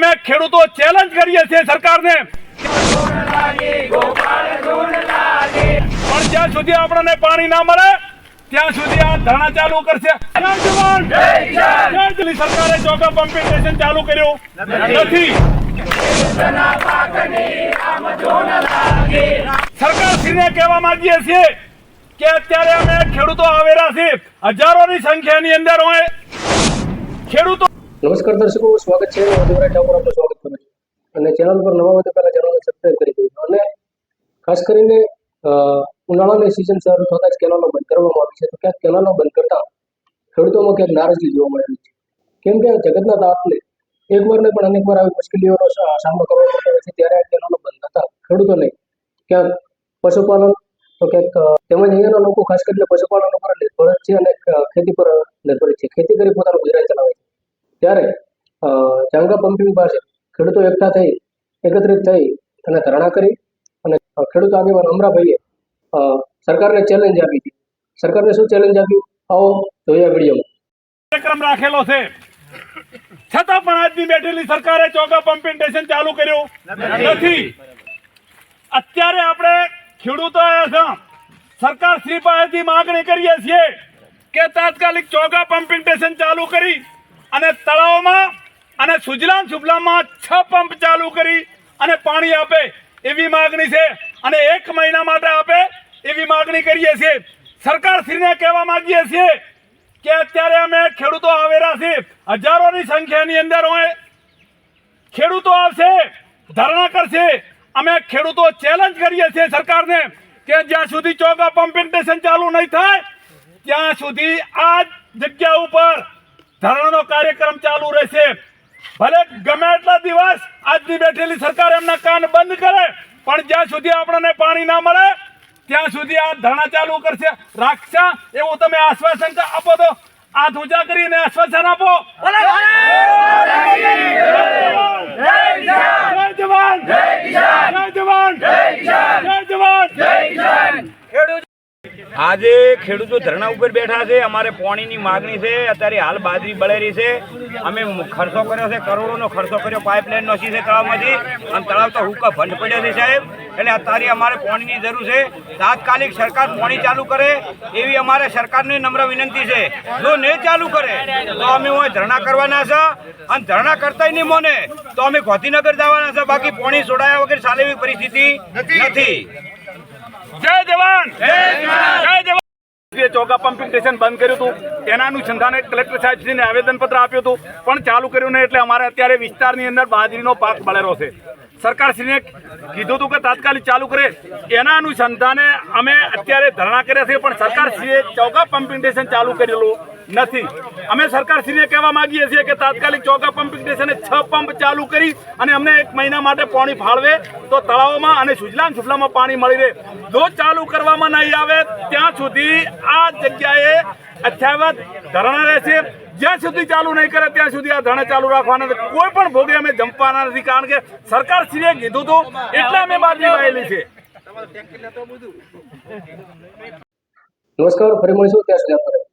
અમે ખેડૂતો ચેલેન્જ કરીએ છીએ સરકારને. પણ જ્યાં સુધી આપણને પાણી ના મળે ત્યાં સુધી આ ધરણા ચાલુ કરશે. સરકારે ચોકા પંપિંગ સ્ટેશન ચાલુ કર્યું. નથી. સરકારશ્રીને કહેવા માંગીએ છીએ કે અત્યારે અમે ખેડૂતો આવેલા છે હજારોની સંખ્યાની અંદર હોય. ખેડૂતો નમસ્કાર દર્શકો, સ્વાગત છે. આપનું સ્વાગત કરું છું. અને ચેનલ પર નવા હોય તો ચેનલને સબસ્ક્રાઈબ કરી દેજો. અને ખાસ કરીને ઉનાળાની સિઝન શરૂ થતાં જ કેનાલો બંધ કરવામાં આવી છે. તો ક્યાંક કેનાલો બંધ કરતા ખેડૂતોમાં ક્યાંક નારાજગી જોવા મળેલી છે. કેમ કે જગતના એક વાર ને પણ અનેક વાર આવી મુશ્કેલીઓનો સામનો કરવો પડતો હોય છે. ત્યારે આ કેનાલો બંધ થતા ખેડૂતોને ક્યાંક પશુપાલન, તો ક્યાંક તેમજ અહીંયાના લોકો ખાસ કરીને પશુપાલન ઉપર નિર્ભર છે અને ખેતી પર નિર્ભર છે. ખેતી કરી પોતાનું ગુજરાન ચલાવે છે. ત્યારે ચાંગા પંપિંગ પાસે ખેડૂતો એકઠા થઈ, એકત્રિત થઈ અને ધરણા કરી અને ખેડૂત આગેવાન અમરાભાઈએ સરકારને ચેલેન્જ આપી હતી. સરકારને શું ચેલેન્જ આપ્યું? આવો જોઈએ વીડિયો કાર્યક્રમ રાખેલો છે. છતાં પણ આજની બેઠેલી સરકારે ચોગા પંપિંગ સ્ટેશન ચાલુ કર્યું નથી. અત્યારે આપણે ખેડૂતો સરકાર શ્રી પાસેથી માંગણી કરીએ છીએ કે તાત્કાલિક ચોગા પંપિંગ સ્ટેશન ચાલુ કરી. અને તળાવમાં અને સુજલામ સુફલામમાં છ પંપ ચાલુ કરી અને પાણી આપે એવી માગણી છે અને એક મહિના માટે આપે એવી માગણી કરીએ છીએ. સરકારશ્રીને કહેવા માંગીએ છીએ કે અત્યારે અમે ખેડૂતો આવેલા છે હજારોની સંખ્યાની અંદર હોય. ખેડૂતો આવશે, ધરણા કરશે. અમે ખેડૂતો ચેલેન્જ કરીએ છીએ સરકારને કે જ્યાં સુધી ચોગા પંપિંગ સ્ટેશન ચાલુ નહીં થાય, ત્યાં સુધી આ જગ્યા ઉપર કાર્યક્રમ ચાલુ રહેશે. ભલે ગમે એટલા દિવસ આજની બેઠેલી સરકાર એમના કાન બંધ કરે, પણ જ્યાં સુધી આપણને પાણી ના મળે, ત્યાં સુધી આ ધરણા ચાલુ કરશે. રાખશે, એવું તમે આશ્વાસન આપો તો. હાથ ઊંચા કરીને આશ્વાસન આપો જય જવાન જય જવાન જય જવાન આજે ખેડૂતો ધરણા ઉપર બેઠા છે અમારે પાણીની માગણી છે અત્યારે હાલ બાજરી બળેરી છે. અમે ખર્ચો કર્યો છે કરોડોનો ખર્ચો કર્યો પાઇપલાઇન નોખી છે તળાવમાંથી. અને તળાવ તો હુકા ભંડ પડ્યા છે સાહેબ. એટલે અત્યારે અમારે પાણીની જરૂર છે. તાત્કાલિક સરકાર પાણી ચાલુ કરે એવી અમારે સરકારને નમ્ર વિનંતી છે. જો નહીં ચાલુ કરે તો અમે હું ધરણા કરવાના છે. અને ધરણા કરતા નહીં મોને તો અમે ગોધીનગર જવાના છે. બાકી પાણી છોડાયા વગર ચાલે એવી પરિસ્થિતિ નથી. જય જવાન! જય જવાન! ચોકા પમ્પિંગ સ્ટેશન બંધ કર્યું હતું. એના અનુસંધાને કલેક્ટર સાહેબશ્રીને આવેદનપત્ર આપ્યું હતું. પણ ચાલુ કર્યું નહીં એટલે અમારે અત્યારે વિસ્તારની અંદર બાજરીનો પાક બળેલો છે. સરકારશ્રીને કીધું હતું કે તાત્કાલિક ચાલુ કરે. એના અનુસંધાને અમે અત્યારે ધરણા કર્યા છે, પણ સરકારશ્રીએ ચોકા પમ્પિંગ સ્ટેશન ચાલુ કરેલું. નથી. અમે સરકારશ્રીને કહેવા માંગીએ છીએ કે તાત્કાલિક ચોકા પંપિંગ સ્ટેશને છ પંપ ચાલુ કરી અને અમને એક મહિના માટે પાણી ફાળવે તો તળાવોમાં અને સુજલામ સુફલામાં પાણી મળી રહે. જો ચાલુ કરવામાં નહીં આવે, ત્યાં સુધી આ જગ્યાએ અથાવત ધરણા રહેશે. જ્યાં સુધી ચાલુ નહીં કરે, ત્યાં સુધી આ ધરણા ચાલુ રાખવાના નથી. કોઈ પણ ભોગે અમે જંપવાના નથી, કારણ કે સરકારશ્રીએ કીધું હતું, એટલે અમે બાજી વાયેલી છે. નમસ્કાર, ફરી મળીશું ત્યાં સુધી